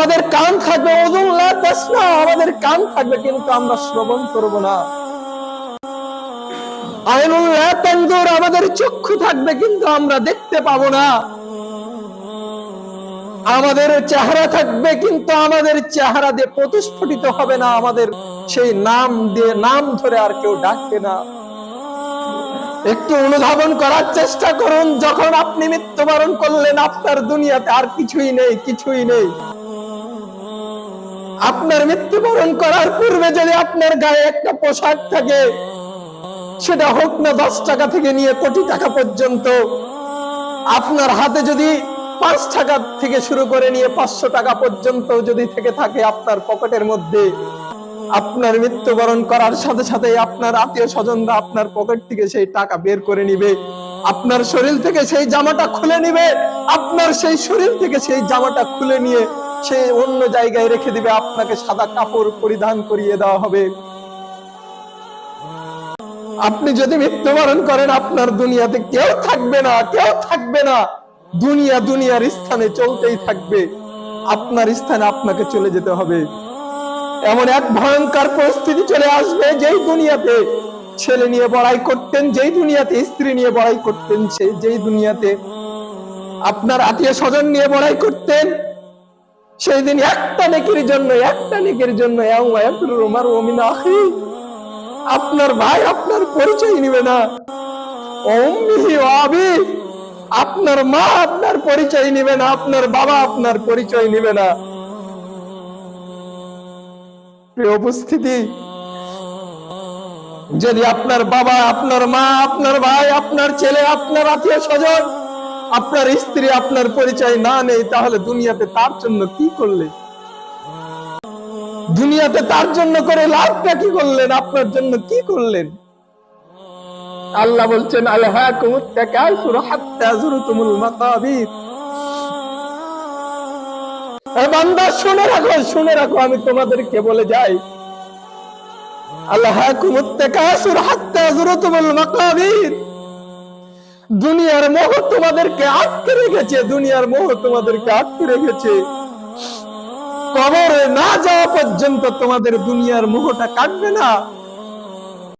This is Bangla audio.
আমাদের কান থাকবে আমাদের কান থাকবে, কিন্তু আমরা শ্রবণ করব না। আইনুল্লাহ আমাদের চক্ষু থাকবে, কিন্তু আমরা দেখতে পাবো না। আমাদের চেহারা থাকবে, কিন্তু আমাদের চেহারা দিয়ে প্রতিস্ফুটিত হবে না, আমাদের সেই নাম দিয়ে নাম ধরে আর কেউ ডাকবে না। একটু অনুধাবন করার চেষ্টা করুন, যখন আপনি মৃত্যুবরণ করলেন, আপনার দুনিয়াতে আর কিছুই নেই কিছুই নেই। আপনার মৃত্যুবরণ করার পূর্বে যদি আপনার গায়ে একটা পোশাক থাকে, সেটা হোক না দশ টাকা থেকে নিয়ে কোটি টাকা পর্যন্ত, আপনার হাতে যদি পাঁচ টাকা থেকে শুরু করে নিয়ে পাঁচশো টাকা পর্যন্ত যদি থেকে থাকে আপনার পকেটের মধ্যে, আপনার মৃত্যুবরণ করার সাথে সাথে আপনার আত্মীয় স্বজনরা আপনার পকেট থেকে সেই টাকা বের করে নিবে, আপনার শরীর থেকে সেই জামাটা খুলে নিবে, আপনার সেই শরীর থেকে সেই জামাটা খুলে নিয়ে সে অন্য জায়গায় রেখে দিবে, আপনাকে সাদা কাপড় পরিধান করিয়ে দেওয়া হবে। আপনি যদি মৃত্যুবরণ করেন, আপনার দুনিয়াতে কেউ থাকবে না, কেউ থাকবে না। দুনিয়া দুনিয়ার স্থানে চলতেই থাকবে। আপনার স্থানে আপনাকে চলে যেতে হবে। এমন এক ভয়ঙ্কর পরিস্থিতি চলে আসবে যেই দুনিয়াতে ছেলে নিয়ে বড়াই করতেন, যেই দুনিয়াতে স্ত্রী নিয়ে বড়াই করতেন সেই যেই দুনিয়াতে আপনার আত্মীয় স্বজন নিয়ে বড়াই করতেন সেই দিন একটা নেকির জন্য, একটা নেকির জন্য আপনার ভাই আপনার পরিচয় নিবে না। আপনার মা আপনার পরিচয় নিবে না, আপনার বাবা আপনার পরিচয় নিবে না। উপস্থিতি, যদি আপনার বাবা, আপনার মা, আপনার ভাই, আপনার ছেলে, আপনার আত্মীয় স্বজন আপনার স্ত্রী আপনার পরিচয় না নেই, তাহলে দুনিয়াতে তার জন্য কি করলে? দুনিয়াতে তার জন্য করে লাভটা কি করলেন? আপনার জন্য কি করলেন? আল্লাহ বলছেন শুনে রাখো শুনে রাখো, আমি তোমাদেরকে বলে যাই। আলহাকুমুত তাকাসুর হাত্তা যুরতুমুল মাকাবির। দুনিয়ার মোহ তোমাদেরকে আটকে রেখেছে, দুনিয়ার মোহ তোমাদেরকে আটকে রেখেছে। কবরে না যাওয়া পর্যন্ত তোমাদের দুনিয়ার মোহটা কাটবে না।